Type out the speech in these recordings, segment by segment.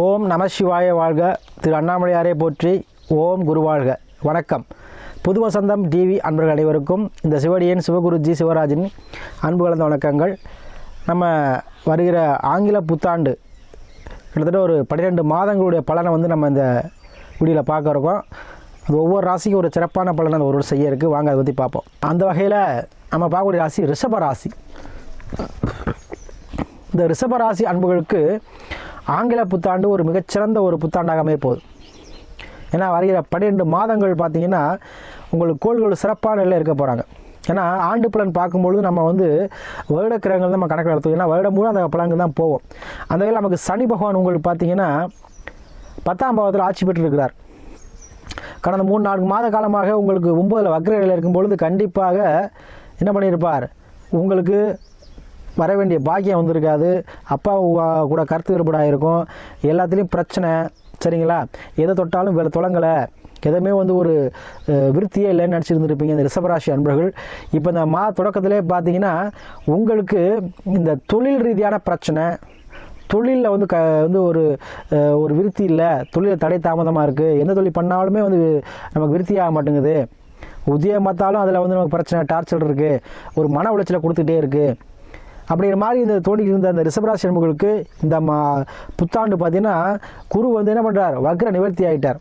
ஓம் நம சிவாய வாழ்க. திரு அண்ணாமலையாரை போற்றி. ஓம் குருவாழ்க வணக்கம். புது வசந்தம் டிவி அன்பர்கள் அனைவருக்கும் இந்த சிவடியன் சிவகுருஜி சிவராஜின் அன்பு கலந்த வணக்கங்கள். நம்ம வருகிற ஆங்கில புத்தாண்டு கிட்டத்தட்ட ஒரு பன்னிரெண்டு மாதங்களுடைய பலனை வந்து நம்ம இந்த வீடியோவில் பார்க்க இருக்கோம். அது ஒவ்வொரு ராசிக்கும் ஒரு சிறப்பான பலனை ஒரு ஒரு செய்ய இருக்குது வாங்க அதை பற்றி பார்ப்போம். அந்த வகையில் நம்ம பார்க்கக்கூடிய ராசி ரிஷப ராசி. இந்த ரிஷப ராசி அன்புகளுக்கு ஆங்கில புத்தாண்டு ஒரு மிகச்சிறந்த ஒரு புத்தாண்டாக அமைய போகுது. ஏன்னா வருகிற பன்னிரெண்டு மாதங்கள் பார்த்தீங்கன்னா உங்களுக்கு கோள்கள் சிறப்பான நிலையில் இருக்க போகிறாங்க ஏன்னா ஆண்டு பலன் பார்க்கும்பொழுது நம்ம வந்து வருட கிரகங்கள் நம்ம கணக்கில் எடுத்தோம் ஏன்னா வருடம் மூலம் அந்த பலன்கள் தான் போவோம் அந்த வகையில் நமக்கு சனி பகவான் உங்களுக்கு பார்த்தீங்கன்னா பத்தாம் பாவத்தில் ஆட்சி பெற்றிருக்கிறார். கடந்த மூணு நான்கு மாத காலமாக உங்களுக்கு ஒன்பதில் வக்ரநிலையில் இருக்கும் பொழுது கண்டிப்பாக என்ன பண்ணியிருப்பார்? உங்களுக்கு வர வேண்டிய பாக்கியம் வந்திருக்காது. அப்பா கூட கருத்து வேறுபாடாக இருக்கும் எல்லாத்துலேயும் பிரச்சனை. சரிங்களா? எதை தொட்டாலும் வேறு தொடங்கலை எதுவுமே வந்து ஒரு விருத்தியே இல்லைன்னு நினச்சிருந்துருப்பீங்க இந்த ரிஷபராசி அன்பர்கள். இப்போ இந்த மா தொடக்கத்திலே பார்த்தீங்கன்னா உங்களுக்கு இந்த தொழில் ரீதியான பிரச்சனை தொழிலில் வந்து க வந்து ஒரு ஒரு விருத்தி இல்லை. தொழிலில் தடை தாமதமாக இருக்குது எந்த தொழில் பண்ணாலுமே வந்து நமக்கு விருத்தி ஆக மாட்டேங்குது. உதயம் பார்த்தாலும் அதில் வந்து நமக்கு பிரச்சனை டார்ச்சர் இருக்குது ஒரு மன உளைச்சலை கொடுத்துட்டே இருக்குது அப்படிங்கிற மாதிரி இந்த தோண்டி இருந்த அந்த ரிஷபராசி அன்புகளுக்கு இந்த மா புத்தாண்டு பார்த்தீங்கன்னா குரு வந்து என்ன பண்ணுறார் வக்ர நிவர்த்தி ஆகிட்டார்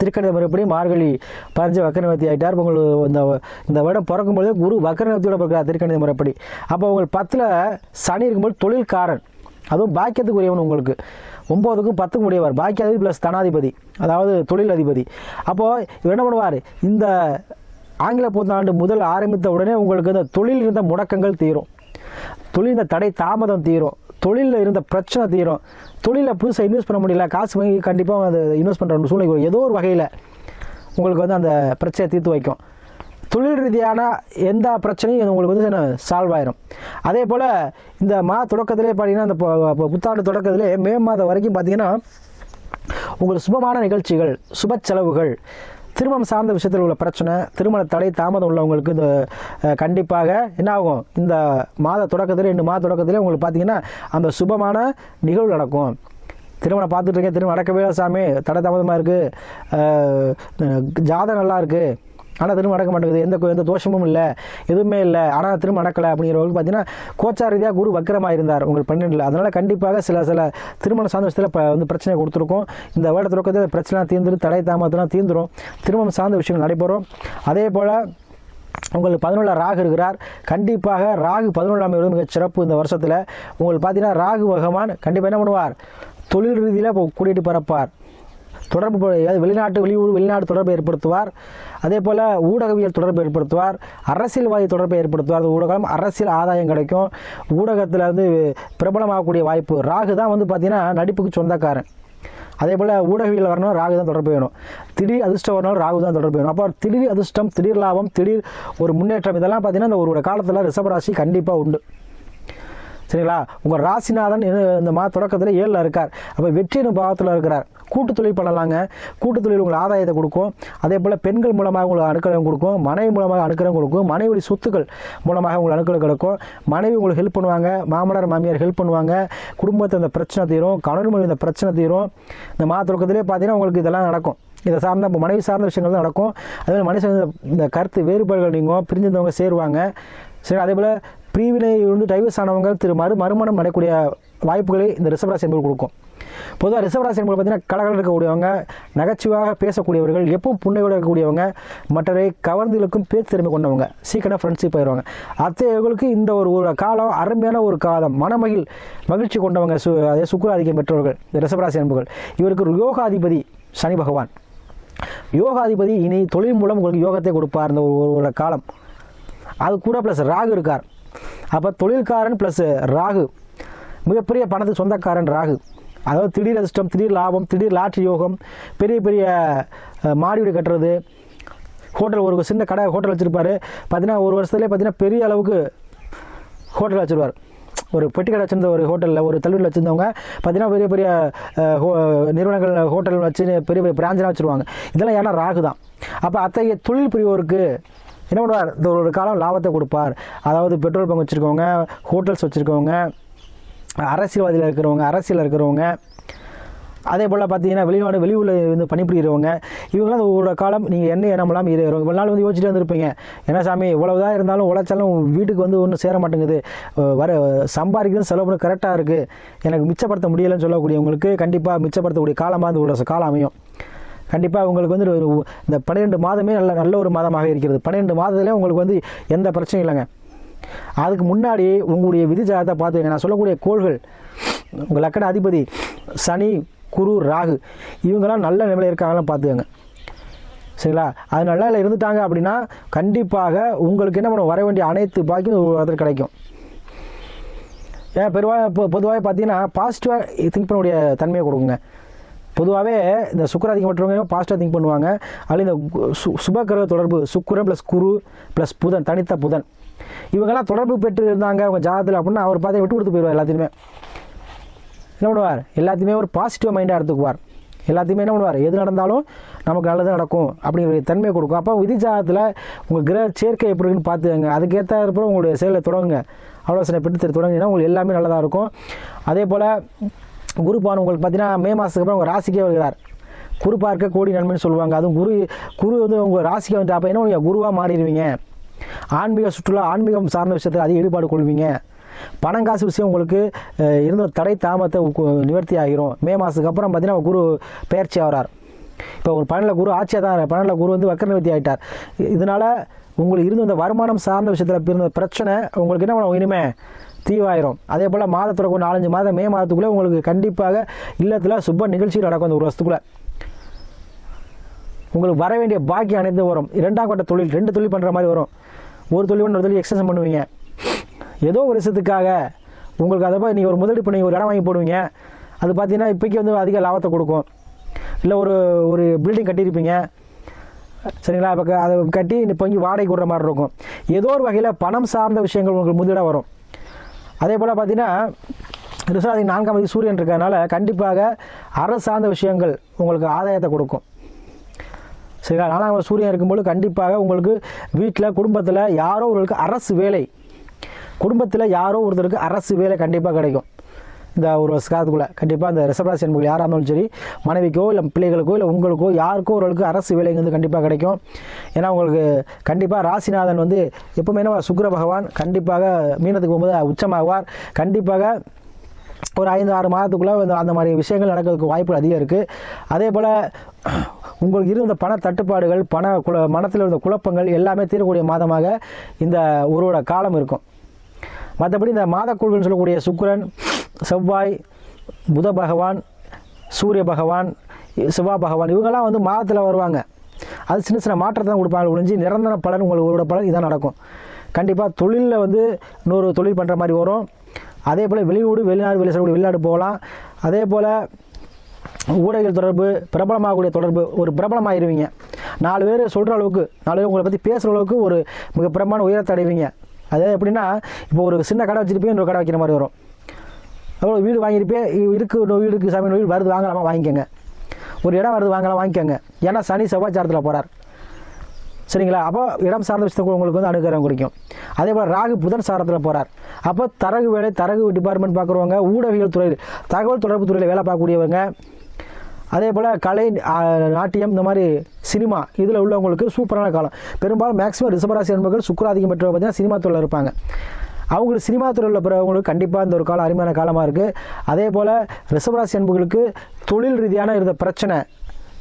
திருக்கடை முறைப்படி மார்கழி பதினஞ்சு வக்கர நிவர்த்தி ஆகிட்டார் இப்போ உங்களுக்கு இந்த இந்த வருடம் பிறக்கும்போது குரு வக்கரநிவர்த்தியோட பிறக்கிறார் திருக்கணித முறைப்படி. அப்போ உங்களுக்கு பத்தில் சனி இருக்கும்போது தொழில்காரன். அதுவும் பாக்கியத்துக்குரியவன் உங்களுக்கு. ஒம்போதுக்கும் பத்துக்கும் உடையவர். பாக்கியாதிபதி ப்ளஸ் தனாதிபதி. அதாவது தொழில் அதிபதி அப்போது இவர் என்ன பண்ணுவார்? இந்த ஆங்கில புத்தாண்டு முதல் ஆரம்பித்த உடனே உங்களுக்கு இந்த தொழில் இருந்த முடக்கங்கள் தீரும். தொழில் இந்த தடை தாமதம் தீரும். தொழிலில் இருந்த பிரச்சனை தீரும். தொழிலில் புதுசாக இன்வெஸ்ட் பண்ண முடியல காசு வாங்கி கண்டிப்பாக அது இன்வெஸ்ட் பண்ணுற சூழ்நிலை ஏதோ ஒரு வகையில் உங்களுக்கு வந்து அந்த பிரச்சனையை தீர்த்து வைக்கும். தொழில் ரீதியான எந்த பிரச்சனையும் உங்களுக்கு வந்து சால்வ் ஆயிரும். அதே போல் இந்த மா தொடக்கத்திலே பார்த்தீங்கன்னா இந்த புத்தாண்டு தொடக்கத்திலே மே மாதம் வரைக்கும் பார்த்தீங்கன்னா உங்களுக்கு சுபமான நிகழ்ச்சிகள் சுப செலவுகள் திருமணம் சார்ந்த விஷயத்தில் உள்ள பிரச்சனை திருமண தடை தாமதம் உள்ளவங்களுக்கு இந்த கண்டிப்பாக என்ன ஆகும்? இந்த மாத தொடக்கத்தில் ரெண்டு மாத தொடக்கத்திலே உங்களுக்கு பார்த்தீங்கன்னா அந்த சுபமான நிகழ்வு நடக்கும். திருமணம் பார்த்துட்டு இருக்கேன் திருமணம் நடக்கவே சாமி. தடை தாமதமாக இருக்குது ஜாதகம் நல்லா இருக்குது ஆனால் திரும்ப நடக்க மாட்டேங்குது. எந்த எந்த தோஷமும் இல்லை. எதுவுமே இல்லை. ஆனால் திரும்ப நடக்கலை அப்படிங்கிறவங்களுக்கு பார்த்தீங்கன்னா கோச்சார் ரீதியாக குரு வக்கரமாக இருந்தார் உங்களுக்கு பன்னெண்டில் அதனால் கண்டிப்பாக சில சில திருமண சார்ந்த விஷயத்தில் இப்போ வந்து பிரச்சனை கொடுத்துருக்கோம். இந்த வருட தொடக்கத்தில் பிரச்சனை தீர்ந்துடும் தடை தாமதம்லாம் தீர்ந்துடும் திருமணம் சார்ந்த விஷயங்கள் நடைபெறும். அதே போல் உங்களுக்கு பதினொன்றில் ராகு இருக்கிறார். கண்டிப்பாக ராகு பதினொன்றாம் இடம் மிக சிறப்பு இந்த வருஷத்தில். உங்களுக்கு பார்த்தீங்கன்னா ராகு பகவான் கண்டிப்பாக என்ன பண்ணுவார்? தொழில் ரீதியில் கூட்டிகிட்டு பரப்பார் தொடர்பு வெளிநாட்டு வெளியூர் வெளிநாடு தொடர்பை ஏற்படுத்துவார். அதே போல் ஊடகவியல் தொடர்பு ஏற்படுத்துவார். அரசியல்வாதி தொடர்பை ஏற்படுத்துவார். அந்த ஊடகம் அரசியல் ஆதாயம் கிடைக்கும். ஊடகத்தில் வந்து பிரபலமாகக்கூடிய வாய்ப்பு. ராகு தான் வந்து பார்த்திங்கன்னா நடிப்புக்கு சொந்தக்காரன். அதே போல் ஊடகவியல் வரணும் ராகு தான் தொடர்பு வேணும். திடீர் அதிர்ஷ்டம் வரணும் ராகு தான் தொடர்பு வேணும். அப்போ திடீர் அதிர்ஷ்டம் திடீர் லாபம் திடீர் ஒரு முன்னேற்றம் இதெல்லாம் பார்த்தீங்கன்னா இந்த ஒரு காலத்தில் ரிஷபராசி கண்டிப்பாக உண்டு. சரிங்களா? உங்கள் ராசிநாதன் இந்த- மா தொடக்கத்தில் ஏழில் இருக்கார். அப்போ வெற்றியின் பாவத்தில் இருக்கிறார். கூட்டு தொழில் பண்ணலாங்க கூட்டு தொழில் உங்களுக்கு ஆதாயத்தை கொடுக்கும். அதே போல் பெண்கள் மூலமாக உங்களுக்கு அனுக்கிரகம் கொடுக்கும். மனைவி மூலமாக அனுக்கிரகம் கொடுக்கும். மனைவி சொத்துக்கள் மூலமாக உங்களுக்கு அனுக்கிரகம் கிடைக்கும். மனைவி உங்களுக்கு ஹெல்ப் பண்ணுவாங்க. மாமனார் மாமியார் ஹெல்ப் பண்ணுவாங்க. குடும்பத்தை இந்த பிரச்சனை தீரும். கணவன் மனைவி இந்த பிரச்சனை தீரும். இந்த மா பார்த்தீங்கன்னா உங்களுக்கு இதெல்லாம் நடக்கும். இதை சார்ந்த இப்போ மனைவி சார்ந்த விஷயங்கள் தான் நடக்கும். அதே மாதிரி மனுஷன் இந்த- கருத்து வேறுபாடுகள் நீங்கள் பிரிஞ்சிருந்தவங்க சேருவாங்க. சரி அதே போல் பிரிவினை வந்து டைவர்ஸ் ஆனவங்க திரு மறு மறுமணம் அடையக்கூடிய வாய்ப்புகளை இந்த ரிஷபராசி என்பது கொடுக்கும். பொதுவாக ரிஷபராசி என்பது பார்த்தீங்கன்னா கலகல இருக்கக்கூடியவங்க நகைச்சுவாக பேசக்கூடியவர்கள் எப்பவும் புண்ணையோடு இருக்கக்கூடியவங்க மற்றவரை கவர்ந்துகளுக்கும் பேச்சு திறமை கொண்டவங்க. சீக்கிரம் ஃப்ரெண்ட்ஷிப் ஆயிடுவாங்க அத்தையவர்களுக்கு இந்த ஒரு ஒரு காலம் அருமையான ஒரு காலம் மனமகிழ் மகிழ்ச்சி கொண்டவங்க சு அதே சுக்கராதிக்கம் பெற்றவர்கள் இந்த ரிஷபராசி என்பவர்கள் இவருக்கு ஒரு யோகாதிபதி சனி பகவான். யோகாதிபதி இனி தொழில் மூலம் உங்களுக்கு யோகத்தை கொடுப்பார் இந்த ஒரு ஒரு காலம். அது கூட ப்ளஸ் ராகு இருக்கார். அப்போ தொழில்காரன் ப்ளஸ் ராகு. மிகப்பெரிய பணத்துக்கு சொந்தக்காரன் ராகு. அதாவது திடீர் அதிர்ஷ்டம் திடீர் லாபம் திடீர் லாட்ரி யோகம் பெரிய பெரிய மாடி வீடு கட்டுறது ஹோட்டல் ஒரு சின்ன கடை ஹோட்டல் வச்சுருப்பாரு. பார்த்தீங்கன்னா ஒரு வருஷத்துலேயே பார்த்தீங்கன்னா பெரிய அளவுக்கு ஹோட்டல் வச்சுருவார். ஒரு பெட்டி கடை வச்சுருந்த ஒரு ஹோட்டலில் ஒரு தள்ளுவண்டில் வச்சுருந்தவங்க பார்த்தீங்கன்னா பெரிய பெரிய ஹோ- நிறுவனங்கள் ஹோட்டல் வச்சு பெரிய பெரிய பிராஞ்செலாம் வச்சுருவாங்க. இதெல்லாம் ஏன்னா ராகு தான். அப்போ அத்தகைய தொழில் புரிவோருக்கு என்ன பண்ணுவார்? இந்த ஒரு காலம் லாபத்தை கொடுப்பார். அதாவது பெட்ரோல் பங்க் வச்சுருக்கவங்க ஹோட்டல்ஸ் வச்சுருக்கவங்க அரசியல்வாதியில் இருக்கிறவங்க அரசியலில் இருக்கிறவங்க அதே போல் பார்த்தீங்கன்னா வெளிநாடு வெளியூரில் வந்து பணிபுரிகிறவங்க இவங்களாம் ஒரு காலம் நீங்கள் என்ன எண்ணமெல்லாம் இது இவ்வளோ நாள் வந்து யோசிச்சுட்டு வந்திருப்பீங்க ஏன்னா சாமி இவ்வளவுதான் இருந்தாலும் உழைச்சாலும் வீட்டுக்கு வந்து ஒன்றும் சேர மாட்டேங்குது. வர சம்பாதிக்கிறது செலவு பண்ண கரெக்டாக இருக்குது எனக்கு மிச்சப்படுத்த முடியலைன்னு சொல்லக்கூடியவங்களுக்கு கண்டிப்பாக மிச்சப்படுத்தக்கூடிய காலமாக வந்து ஒரு காலம் அமையும். கண்டிப்பாக உங்களுக்கு வந்து ஒரு இந்த பன்னிரெண்டு மாதமே நல்ல நல்ல ஒரு மாதமாக இருக்கிறது. பன்னிரெண்டு மாதத்துலேயே உங்களுக்கு வந்து எந்த பிரச்சனையும் இல்லைங்க. அதுக்கு முன்னாடி உங்களுடைய விதி ஜாதகத்தை பார்த்துக்கங்க நான் சொல்லக்கூடிய கோள்கள் உங்கள் லக்கண அதிபதி சனி குரு ராகு இவங்கெல்லாம் நல்ல நிலையில் இருக்காங்களாம் பார்த்துக்கங்க சரிங்களா? அது நல்லா இருந்துட்டாங்க அப்படின்னா கண்டிப்பாக உங்களுக்கு என்ன பண்ணும்? வர வேண்டிய அனைத்து பாக்கியும் ஒரு கிடைக்கும். ஏன் பெருவாக இப்போ பொதுவாக பார்த்தீங்கன்னா பாசிட்டிவாக திங்க் பண்ணக்கூடிய தன்மையை கொடுக்குங்க பொதுவாகவே இந்த சுக்கராதிக்கம் மற்றவங்க பாசிட்டிவாக திங்க் பண்ணுவாங்க. அதில் இந்த சு சுபக்கிரக தொடர்பு சுக்கிரன் ப்ளஸ் குரு ப்ளஸ் புதன் தனித்த புதன். இவங்கெல்லாம் தொடர்பு பெற்று இருந்தாங்க அவங்க ஜாதகத்தில் அப்படின்னா அவர் பார்த்து விட்டு கொடுத்து போயிடுவார் எல்லாத்தையுமே. என்ன பண்ணுவார்? எல்லாத்தையுமே ஒரு பாசிட்டிவ் மைண்டாக எடுத்துக்குவார். எல்லாத்தையுமே என்ன பண்ணுவார்? எது நடந்தாலும் நமக்கு நல்லது நடக்கும் அப்படிங்கிற தன்மையை கொடுக்கும். அப்போ விதி ஜாதத்தில் உங்கள் கிரக சேர்க்கை எப்படி இருக்குன்னு பார்த்துக்கங்க. அதுக்கேற்ற உங்களுடைய செயலை தொடங்குங்க. ஆலோசனை பெற்று தொடங்கினா உங்களுக்கு எல்லாமே நல்லதாக இருக்கும். அதே போல் குருபான் உங்களுக்கு பார்த்தீங்கன்னா மே மாதத்துக்கு அப்புறம் உங்கள் ராசிக்கே வருகிறார். குரு பார்க்க கோடி நன்மைன்னு சொல்லுவாங்க. அதுவும் குரு குரு வந்து உங்கள் ராசிக்கு வந்துட்டு அப்போ என்ன பண்ணுவீங்க? குருவாக மாறிடுவீங்க. ஆன்மீக சுற்றுலா ஆன்மீகம் சார்ந்த விஷயத்தில் அதிக ஈடுபாடு கொள்வீங்க. பணம் காசு விஷயம் உங்களுக்கு இருந்த தடை தாமத்தை நிவர்த்தி ஆகிரும். மே மாதத்துக்கு அப்புறம் பார்த்தீங்கன்னா குரு பயிற்சி ஆகிறார் இப்போ ஒரு பன்னெண்டில் குரு ஆட்சியாக தான் பன்னெண்டில் குரு வந்து வக்கர நிவர்த்தி ஆகிட்டார் இதனால் உங்களுக்கு இருந்த இந்த வருமானம் சார்ந்த விஷயத்தில் இருந்த பிரச்சனை உங்களுக்கு என்ன பண்ணும்? இனிமே தீவாயிரும். அதே போல் மாதத்தோட ஒரு நாலஞ்சு மாதம் மே மாதத்துக்குள்ளே உங்களுக்கு கண்டிப்பாக இல்லத்தில் சுப நிகழ்ச்சிகள் நடக்கும் அந்த ஒரு வருஷத்துக்குள்ளே. உங்களுக்கு வர வேண்டிய பாக்கி அனைத்து வரும். இரண்டாம் கட்ட தொழில் ரெண்டு தொழில் பண்ணுற மாதிரி வரும். ஒரு தொழில் ஒரு தொழில் எக்ஸ்டென்ஷன் பண்ணுவீங்க. ஏதோ ஒரு விஷயத்துக்காக உங்களுக்கு அதை போய் நீங்கள் ஒரு முதலீடு பண்ணி ஒரு இடம் வாங்கி போடுவீங்க. அது பார்த்தீங்கன்னா இப்போக்கி வந்து அதிக லாபத்தை கொடுக்கும். இல்லை ஒரு ஒரு பில்டிங் கட்டியிருப்பீங்க. சரிங்களா? இப்போ அதை கட்டி இப்போ இங்கே வாடகை விடுற மாதிரி இருக்கும். ஏதோ ஒரு வகையில் பணம் சார்ந்த விஷயங்கள் உங்களுக்கு முதலீடாக வரும். அதே போல் பார்த்தீங்கன்னா ரிசாதி நான்காம் தேதி சூரியன் இருக்கிறதுனால கண்டிப்பாக அரசு சார்ந்த விஷயங்கள் உங்களுக்கு ஆதாயத்தை கொடுக்கும். சரிங்களா? நாலாம் சூரியன் இருக்கும்போது கண்டிப்பாக உங்களுக்கு வீட்டில் குடும்பத்தில் யாரோ ஒருவருக்கு அரசு வேலை. குடும்பத்தில் யாரோ ஒருத்தருக்கு அரசு வேலை கண்டிப்பாக கிடைக்கும். இந்த ஒரு காலத்துக்குள்ளே கண்டிப்பாக அந்த ரிசர்வராசி என்பது யாராக இருந்தாலும் சரி மனைவிக்கோ இல்லை பிள்ளைகளுக்கோ இல்லை உங்களுக்கோ யாருக்கோ ஒருவருக்கு அரசு வேலைங்கிறது கண்டிப்பாக கிடைக்கும். ஏன்னா உங்களுக்கு கண்டிப்பாக ராசிநாதன் வந்து எப்பவுமே என்ன சுக்கர பகவான் கண்டிப்பாக மீனத்துக்கு போகும்போது உச்சமாகுவார். கண்டிப்பாக ஒரு ஐந்து ஆறு மாதத்துக்குள்ளே இந்த அந்த மாதிரி விஷயங்கள் நடக்கிறதுக்கு வாய்ப்புகள் அதிகம் இருக்குது அதே போல் உங்களுக்கு இருந்த பண தட்டுப்பாடுகள் பண குல மனத்தில் இருந்த குழப்பங்கள் எல்லாமே தீரக்கூடிய மாதமாக இந்த ஒருவோட காலம் இருக்கும். மற்றபடி இந்த மாதக்குழுன்னு சொல்லக்கூடிய சுக்கிரன் செவ்வாய் புத பகவான் சூரிய பகவான் சிவா பகவான் இவங்கெல்லாம் வந்து மாதத்தில் வருவாங்க. அது சின்ன சின்ன மாற்றத்தை தான் கொடுப்பாங்க. ஒழிஞ்சு நிரந்தர பலன் உங்களுக்கு உங்களோட பலன் இதான் நடக்கும். கண்டிப்பாக தொழிலில் வந்து இன்னொரு தொழில் பண்ணுற மாதிரி வரும். அதே போல் வெளியூடு வெளிநாடு வெளி வெளிநாடு போகலாம். அதே போல் ஊடகங்கள் தொடர்பு பிரபலமாகக்கூடிய தொடர்பு ஒரு பிரபலமாகிடுவீங்க நாலு பேர் சொல்கிற அளவுக்கு நாலு பேர் உங்களை பற்றி பேசுகிற அளவுக்கு ஒரு மிக பிரமாண உயரத்தை அடைவீங்க. அது எப்படின்னா இப்போ ஒரு சின்ன கடை வச்சிருப்பீங்க இன்னொரு கடை வைக்கிற மாதிரி வரும். அவ்வளோ வீடு வாங்கியிருப்பேன் இருக்கு இன்னொரு வீடு இருக்கு சாமி வீடு வருது வாங்கலாமா? வாங்கிக்கோங்க. ஒரு இடம் வருது வாங்கலாம் வாங்கிக்கோங்க. ஏன்னா சனி செவ்வாய்ச்சாரத்தில் போகிறார் சரிங்களா? அப்போ இடம் சார்ந்த விஷயத்தை உங்களுக்கு வந்து அனுகிரகம் குறிக்கும் அதே போல் ராகு புதன் சாரத்தில் போகிறார் அப்போ தரகு வேலை தரகு டிபார்ட்மெண்ட் பார்க்குறவங்க ஊடகவியல் துறையில் தகவல் தொடர்பு துறையில் வேலை பார்க்கக்கூடியவங்க அதே போல் கலை நாட்டியம் இந்த மாதிரி சினிமா இதில் உள்ளவங்களுக்கு சூப்பரான காலம். பெரும்பாலும் மேக்ஸிமம் ரிசபராசி என்பவர்கள் சுக்கராதிக்கம் பெற்றவங்க பார்த்தீங்கன்னா சினிமா துறையில் இருப்பாங்க. அவங்களுக்கு சினிமா துறையில் பிறவங்களுக்கு கண்டிப்பாக இந்த ஒரு காலம் அருமையான காலமாக இருக்குது அதே போல் ரிசபராசி அன்புகளுக்கு தொழில் ரீதியான இருந்த பிரச்சனை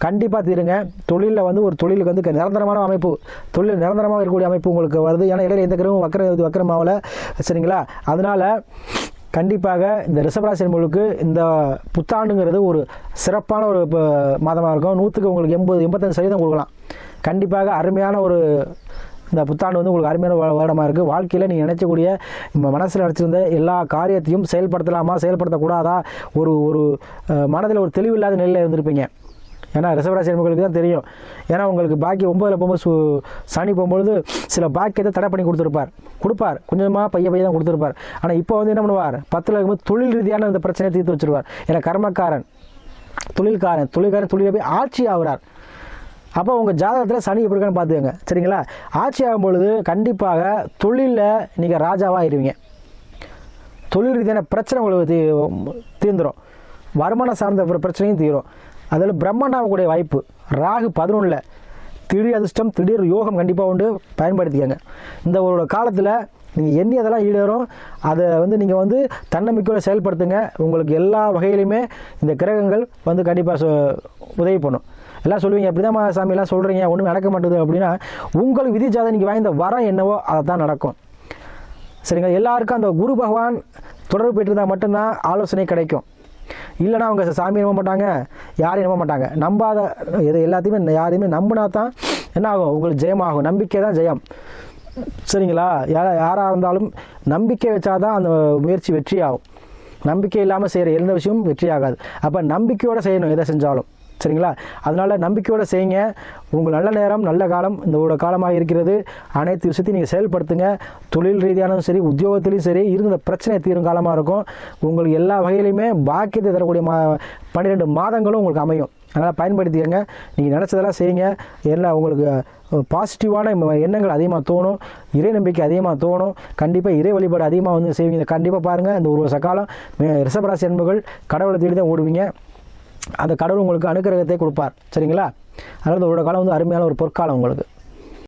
கண்டிப்பாக தீருங்க. தொழிலில் வந்து ஒரு தொழிலுக்கு வந்து நிரந்தரமான அமைப்பு தொழில் நிரந்தரமாக இருக்கக்கூடிய அமைப்பு உங்களுக்கு வருது. ஏன்னா இடையில எந்த கிரகமும் வக்கர வக்கரமாவில் சரிங்களா? அதனால் கண்டிப்பாக இந்த ரிஷபராசி என்பவர்களுக்கு இந்த புத்தாண்டுங்கிறது ஒரு சிறப்பான ஒரு இப்போ மாதமாக இருக்கும். நூற்றுக்கு உங்களுக்கு எண்பது எண்பத்தஞ்சு சதவீதம் கொடுக்கலாம். கண்டிப்பாக அருமையான ஒரு இந்த புத்தாண்டு வந்து உங்களுக்கு அருமையான வ- வருடமாக இருக்குது வாழ்க்கையில் நீங்கள் நினைச்சக்கூடிய நம்ம மனசில் நினச்சிருந்த எல்லா காரியத்தையும் செயல்படுத்தலாமா செயல்படுத்தக்கூடாதா? ஒரு ஒரு மனதில் ஒரு தெளிவில்லாத நிலையில் இருந்திருப்பீங்க. ஏன்னா ரிசவராசி என்பவர்களுக்கு தான் தெரியும். ஏன்னா உங்களுக்கு பாக்கி ஒம்பதில் போகும்போது சு சனி போகும்பொழுது சில பாக்கியத்தை தடை பண்ணி கொடுத்துருப்பார். கொடுப்பார். கொஞ்சமாக பைய பைய தான் கொடுத்துருப்பார். ஆனால் இப்போ வந்து என்ன பண்ணுவார்? பத்தில் இருக்கும்போது தொழில் ரீதியான இந்த பிரச்சனையை தீர்த்து வச்சிருவார். ஏன்னா கர்மக்காரன் தொழில்காரன் தொழில்காரன் தொழிலை போய் ஆட்சி ஆகிறார். அப்போ உங்கள் ஜாதகத்தில் சனி எப்படி இருக்கான்னு பார்த்துக்கங்க. சரிங்களா? ஆட்சி ஆகும் பொழுது கண்டிப்பாக தொழிலில் நீங்கள் ராஜாவாக ஆயிருவீங்க. தொழில் ரீதியான பிரச்சனை உங்களுக்கு தீ தீர்ந்துடும் வருமானம் சார்ந்த பிரச்சனையும் தீரும். அதில் பிரம்மண்டாகக்கூடிய வாய்ப்பு. ராகு பதினொன்றில் திடீர் அதிர்ஷ்டம் திடீர் யோகம் கண்டிப்பாக உண்டு. பயன்படுத்திக்கங்க. இந்த ஒரு காலத்தில் நீங்கள் எண்ணி அதெல்லாம் ஈடேறும். அதை வந்து நீங்கள் வந்து தன்னம்பிக்கையோட செயல்படுத்துங்க. உங்களுக்கு எல்லா வகையிலையுமே இந்த கிரகங்கள் வந்து கண்டிப்பாக உதவி பண்ணும். எல்லாம் சொல்லுவீங்க அப்படிதான் சாமியெல்லாம் சொல்கிறீங்க ஒன்றும் நடக்க மாட்டேது அப்படின்னா உங்களுக்கு விதி ஜாதகம் நீங்கள் வாய்ந்த வரம் என்னவோ அதை தான் நடக்கும். சரிங்க எல்லாருக்கும் அந்த குரு பகவான் தொடர்பு பெற்றிருந்தால் மட்டும்தான் ஆலோசனை கிடைக்கும். இல்லைன்னா அவங்க சாமி நம்ப மாட்டாங்க யாரையும் நம்ப மாட்டாங்க. நம்பாத இது எல்லாத்தையுமே யாரையுமே நம்பினா தான் என்ன ஆகும்? உங்களுக்கு ஜெயமாகும் நம்பிக்கை தான் ஜெயம். சரிங்களா? யாரா யாராக இருந்தாலும் நம்பிக்கை வச்சாதான் அந்த முயற்சி வெற்றி ஆகும் நம்பிக்கை இல்லாமல் செய்கிற எந்த விஷயமும் வெற்றி ஆகாது அப்போ நம்பிக்கையோடு செய்யணும் எதை செஞ்சாலும். சரிங்களா? அதனால் நம்பிக்கையோடு செய்யுங்க. உங்கள் நல்ல நேரம் நல்ல காலம் இந்த ஒரு காலமாக இருக்கிறது. அனைத்து விஷயத்தையும் நீங்கள் செயல்படுத்துங்க. தொழில் ரீதியானதும் சரி உத்தியோகத்திலையும் சரி இருந்த பிரச்சனை தீரும் காலமாக இருக்கும். உங்களுக்கு எல்லா வகையிலையுமே பாக்கியத்தை தரக்கூடிய மா பன்னிரெண்டு மாதங்களும் உங்களுக்கு அமையும். அதனால் பயன்படுத்திக்கங்க. நீங்கள் நினச்சதெல்லாம் செய்யுங்க. எல்லாம் உங்களுக்கு பாசிட்டிவான எண்ணங்கள் அதிகமாக தோணும். இறை நம்பிக்கை அதிகமாக தோணும். கண்டிப்பாக இறை வழிபாடு அதிகமாக வந்து செய்வீங்க. கண்டிப்பாக பாருங்கள் இந்த ஒரு வருஷ காலம் மே- ரிஷபராசி என்பர்கள் கடவுளை தேடி தான் ஓடுவீங்க. அந்த கடவுள் உங்களுக்கு அனுகிரகத்தை கொடுப்பார். சரிங்களா? அதாவது உங்களோட ஒரு காலம் வந்து அருமையான ஒரு பொற்காலம் உங்களுக்கு.